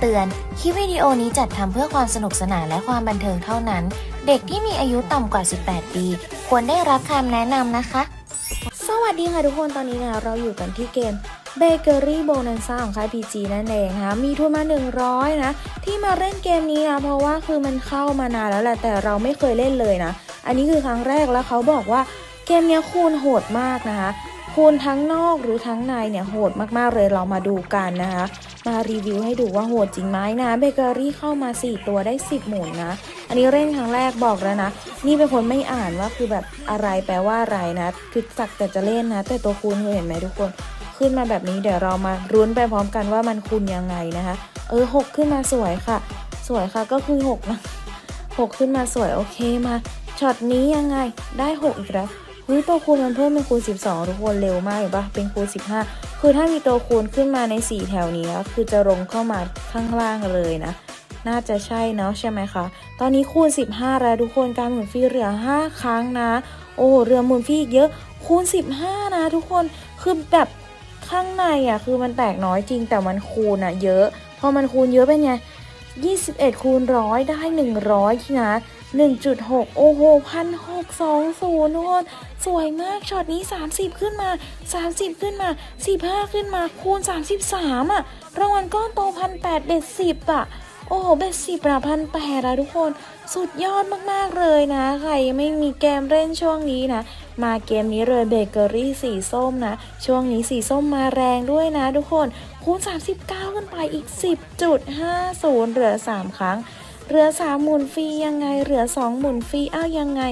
เตือน คลิปวิดีโอนี้จัดทำเพื่อความสนุกสนานและความบันเทิงเท่านั้น เด็กที่มีอายุต่ำกว่า 18 ปี ควรได้รับคำแนะนำนะคะ สวัสดีค่ะทุกคน ตอนนี้นะเราอยู่กันที่เกม Bakery Bonanza ของค่าย PG นั่นเองนะคะมีทุนมา 100 นะ ที่มาเล่นเกมนี้นะ เพราะว่าคือมันเข้ามานานแล้วแหละ แต่เราไม่เคยเล่นเลยนะ อันนี้คือครั้งแรกแล้วเขาบอกว่าเกมนี้คูณโหดมากนะคะคูณทั้งนอกหรือทั้งในเนี่ยโหดมากๆเลยเรามาดูกันนะคะ มารีวิวให้ดูว่าโหดจริงไหมนะเบเกอรี่เข้ามา 4 ตัวได้ 10 หมุนนะ อันนี้เล่นครั้งแรกบอกแล้วนะ นี่เป็นคนไม่อ่านว่าคือแบบอะไรแปลว่าอะไรนะ คือสักแต่จะเล่นนะ แต่ตัวคูณเคยเห็นไหมทุกคน ขึ้นมาแบบนี้เดี๋ยวเรามารุ้นไปพร้อมกันว่ามันคูณยังไงนะคะ เออหกขึ้นมาสวยค่ะ สวยค่ะก็คือหกนะหกขึ้นมาสวยโอเคมาช็อตนี้ยังไงได้หกอีกแล้ว เฮ้ยตัวคูณมันเพิ่มเป็นคูณ 12 ทุกคนเร็วมากเห็นปะเป็นคูณ 15 คือถ้ามีตัวคูณขึ้นมาใน 4 แถวนี้แล้วคือจะลงเข้ามาข้างล่างเลยนะ น่าจะใช่เนาะใช่ไหมคะ ตอนนี้คูณ 15 แล้วทุกคนการหมุนฟรีเหลือ 5 ครั้งนะ โอ้เรือหมุนฟรีเยอะคูณ 15 นะ ทุกคนคือแบบข้างในอะคือมันแตกน้อยจริงแต่มันคูณอะเยอะพอมันคูณเยอะเป็นไง21คูณร้อยได้ 100นะ 1.6 โอ้โหพันหกสองศูนย์ทุกคนสวยมากช็อตนี้ 30 ขึ้นมา 30 ขึ้นมา 15 ขึ้นมา คูณ 33อะรางวัลก้อนโตพันแปดเบ็ดสิบอะ โอ้โหเบ็ดสิบอะพันแปดอะทุกคน สุดยอดมากๆเลยนะ ใครไม่มีเกมเล่นช่วงนี้นะ มาเกมนี้เลยเบเกอรี่สีส้มนะ ช่วงนี้สีส้มมาแรงด้วยนะทุกคน คูณ 39 ขึ้นไปอีก 10.50เหลือ 3 ครั้ง เหลือ3หมุนฟรียังไง เหลือ2หมุนฟรีอ้าวยังไง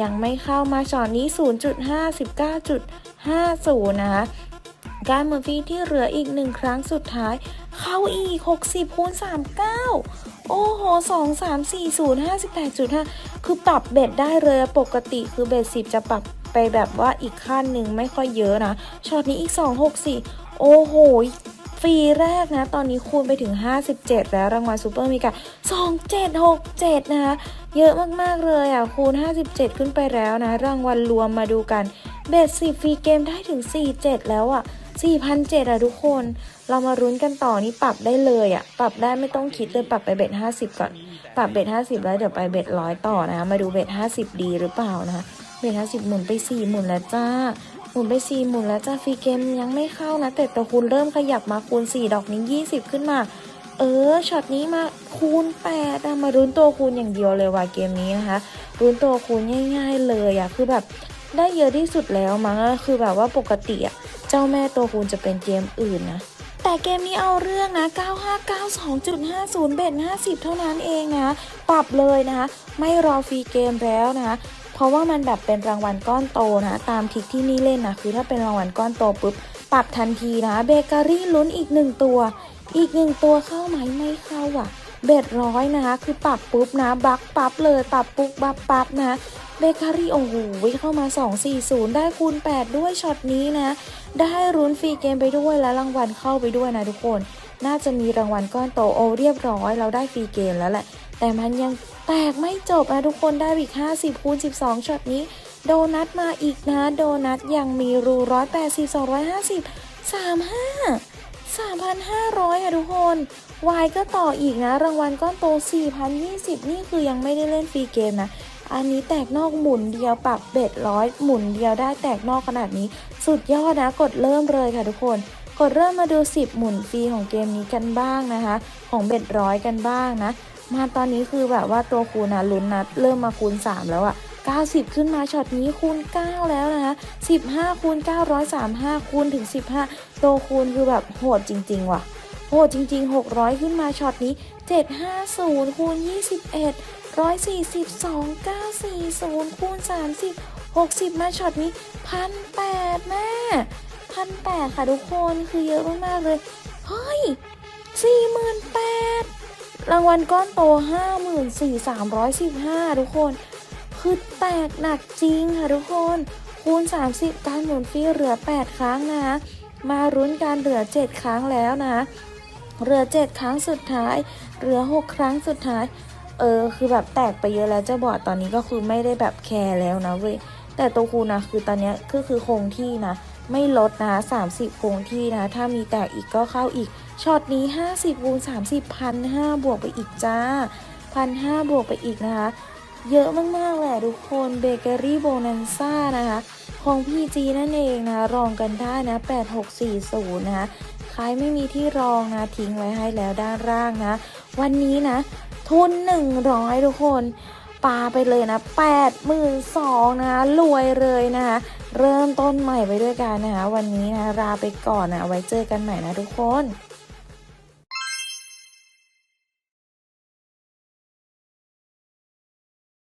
ยังไม่เข้ามาช็อตนี้ 0.59.50 นะคะการหมุนฟรีที่เหลืออีกหนึ่งครั้งสุดท้าย เข้าอีก 60คูณ39 โอ้โห 2 3 4 0 58.5 คือปรับเบ็ดได้เลยปกติคือเบ็ด10 จะปรับไปแบบว่าอีกขั้นหนึ่งไม่ค่อยเยอะนะช็อตนี้อีก 264 โอ้โห ฟรีแรกนะ ตอนนี้คูณไปถึง 57 แล้วรางวัลซูเปอร์มีกา2767 นะคะ เยอะมาก ๆ เลยอะ คูณ 57 ขึ้นไปแล้วนะ รางวัลรวมมาดูกัน เบ็ด10ฟรีเกมได้ถึง 47 แล้วอะ4,007อะทุกคน เรามารุ้นกันต่อนี่ปรับได้เลยอะปรับได้ไม่ต้องคิดเลยปรับไปเบ็ด50 ก่อน ปรับเบ็ด50 แล้วเดี๋ยวไปเบ็ดร้อยต่อนะ มาดูเบ็ด50 ดีหรือเปล่านะคะเบ็ด50 หมุนไป4หมุนแล้วจ้า หมุนไป4หมุนแล้วจ้าฟรีเกมยังไม่เข้านะ แต่ตัวคูณเริ่มขยับมาคูณ4ดอกนี้20ขึ้นมา เออช็อตนี้มาคูณ8อะมารุ้นตัวคูณอย่างเดียวเลยว่ะเกมนี้นะคะรุ้นตัวคูณง่าย ๆ เลยอะคือแบบได้เยอะที่สุดแล้วมั้งคือแบบว่าปกติอะเจ้าแม่ตัวคูณจะเป็นเกมอื่นนะแต่เกมนี้เอาเรื่องนะ 9592.50 เบ็ด50 เท่านั้นเองนะ ปรับเลยนะคะ ไม่รอฟรีเกมแล้วนะเพ ราะว่ามันแบบเป็นรางวัลก้อนโตนะตามทิกที่นี่เล่นนะคือถ้าเป็นรางวัลก้อนโตปุ๊บปรับทันทีนะเบเกอรี่ลุ้นอีกหนึ่งตัว อีกหนึ่งตัวเข้าไหมไม่เข้าอะเบ็ดร้อยนะคะ คือปรับปุ๊บนะบักปั๊บเลยปรับปุ๊บบับปั๊บนะเบเกอรี่โอ้โหเข้ามา 240 ได้คูณ 8 ด้วยช็อตนี้นะ ได้รุ้นฟรีเกมไปด้วยและรางวัลเข้าไปด้วยนะทุกคน น่าจะมีรางวัลก้อนโตโอเรียบร้อย เราได้ฟรีเกมแล้วแหละ แต่มันยัง แตกไม่จบนะทุกคนได้อีก 50คูณ12ช็อตนี้ โดนัทมาอีกนะ โดนัทยังมีรู180 250 35 3,500อะทุกคน วายก็ต่ออีกนะ รางวัลก้อนโต 4,020 นี่คือยังไม่ได้เล่นฟรีเกมนะ อันนี้แตกนอกหมุนเดียวปรับเบ็ดร้อยหมุนเดียวได้แตกนอกขนาดนี้ สุดยอดนะ กดเริ่มเลยค่ะทุกคน กดเริ่มมาดู 10 หมุนฟรีของเกมนี้กันบ้างนะคะ ของเบ็ดร้อยกันบ้างนะ มาตอนนี้คือแบบว่าตัวคูณนะลุ้นนะเริ่มมาคูณ 3 แล้วอะ90 ขึ้นมาช็อตนี้คูณ 9 แล้วนะคะ15 คูณ 935 คูณถึง 15 ตัวคูณคือแบบโหดจริง ๆ ว่ะ โหดจริง ๆ 600 ขึ้นมาช็อตนี้ 750 คูณ 21 142 940 คูณ 30 60 มาช็อตนี้พันแปดแม่พันแปดค่ะทุกคนคือเยอะมาก ๆ เลย เฮ้ยสี่หมื่นแปด รางวัลก้อนโตห้าหมื่นสี่สามร้อยสิบห้าทุกคน คือแตกหนักจริงค่ะทุกคน คูณ 30 การหมุนฟรีเหลือ 8 ครั้งนะมารุ้นการเหลือ 7 ครั้งแล้วนะเหลือ 7 ครั้งสุดท้ายเหลือ 6 ครั้งสุดท้าย เออ คือแบบแตกไปเยอะแล้วเจ้าบอดตอนนี้ก็คือไม่ได้แบบแคร์แล้วนะเว้ยแต่ตัวคูณนะคือตอนนี้ก็คือคงที่นะ ไม่ลดนะ30คงที่นะ ถ้ามีแตกอีกก็เข้าอีก ช็อตนี้ 50คูณ30พันห้าบวกไปอีกจ้าพันห้าบวกไปอีกนะคะ เยอะมาก ๆ แหละทุกคนเบเกอรี่โบนันซ่านะคะ ของพี่จีนั่นเองนะ รองกันได้นะ 8640 นะคะใครไม่มีที่รองนะ ทิ้งไว้ให้แล้วด้านล่างนะ วันนี้นะ ทุน 100 ทุกคน ปาไปเลยนะ82,000นะคะรวยเลยนะคะเริ่มต้นใหม่ไปด้วยกันนะคะวันนี้นะลาไปก่อนนะไว้เจอกันใหม่นะทุกคน